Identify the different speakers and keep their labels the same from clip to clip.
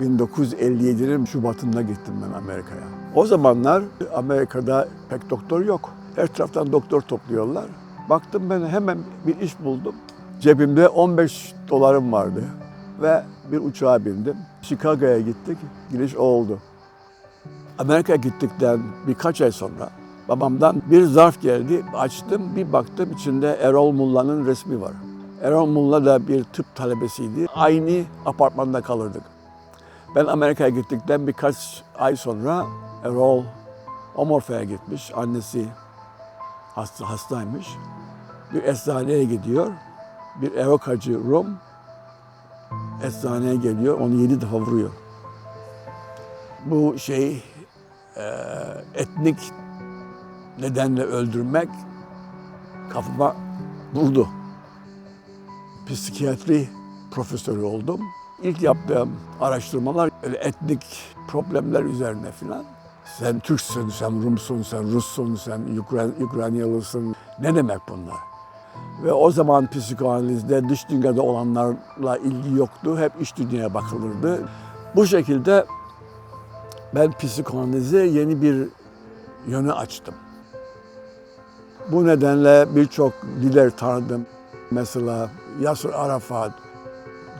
Speaker 1: 1957'nin Şubat'ında gittim ben Amerika'ya. O zamanlar Amerika'da pek doktor yok. Her taraftan doktor topluyorlar. Baktım ben hemen bir iş buldum. Cebimde 15 dolarım vardı ve bir uçağa bindim. Chicago'ya gittik. Giriş o oldu. Amerika'ya gittikten birkaç ay sonra babamdan bir zarf geldi. Açtım bir baktım içinde Erol Mulla'nın resmi var. Erol Mulla da bir tıp talebesiydi. Aynı apartmanda kalırdık. Ben Amerika'ya gittikten birkaç ay sonra Erol Omorfa'ya gitmiş. Annesi hasta, hastaymış. Bir eczaneye gidiyor. Bir evokacı Rum eczaneye geliyor. Onu yedi defa vuruyor. Bu şey e, etnik nedenle öldürmek kafama vurdu. Psikiyatri profesörü oldum. İlk yaptığım araştırmalar etnik problemler üzerine filan. Sen Türksün, sen Rumsun, sen Russun, sen Ukran, Ukraynalısın. Ne demek bunlar? Ve o zaman psikoanalizde dış dünyada olanlarla ilgi yoktu. Hep iç dünyaya bakılırdı. Bu şekilde ben psikoanalize yeni bir yönü açtım. Bu nedenle birçok lider tanıdım. Mesela Yasir Arafat,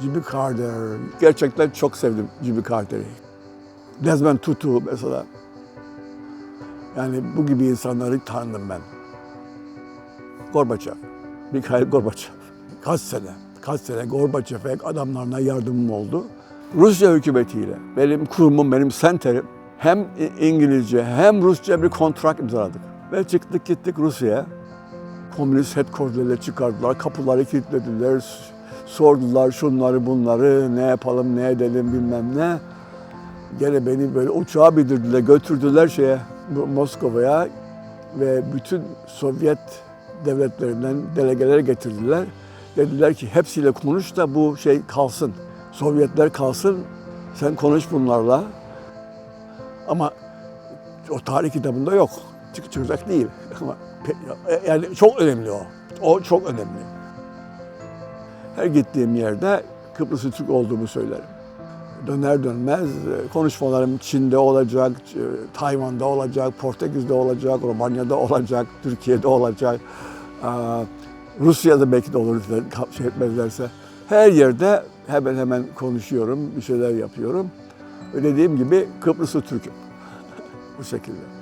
Speaker 1: Jimmy Carter. Gerçekten çok sevdim Jimmy Carter'i. Desmond Tutu mesela. Yani bu gibi insanları tanıdım ben. Gorbaçov, Mikhail Gorbaçov. Kaç sene, kaç sene Gorbaçov'a adamlarına yardımım oldu. Rusya hükümetiyle, benim kurumum, benim senterim hem İngilizce hem Rusça bir kontrat imzaladık. Ve çıktık gittik Rusya'ya. Komünist headquarter'ları çıkardılar, kapıları kilitlediler, sordular şunları bunları, ne yapalım, ne edelim bilmem ne. Gene beni böyle uçağa bindirdiler, götürdüler şeye, Moskova'ya ve bütün Sovyet devletlerinden delegeler getirdiler. Dediler ki hepsiyle konuş da bu şey kalsın. Sovyetler kalsın, sen konuş bunlarla. Ama o tarih kitabında yok. Çık çıkacak değil. Ama yani çok önemli o. O çok önemli. Her gittiğim yerde Kıbrıs'ı Türk olduğumu söylerim. Döner dönmez e, konuşmalarım Çin'de olacak, e, Tayvan'da olacak, Portekiz'de olacak, Romanya'da olacak, Türkiye'de olacak. Rusya'da belki de olur şey etmezlerse. Her yerde hemen hemen konuşuyorum, bir şeyler yapıyorum. Dediğim gibi Kıbrıs'ı Türk'üm. Bu şekilde.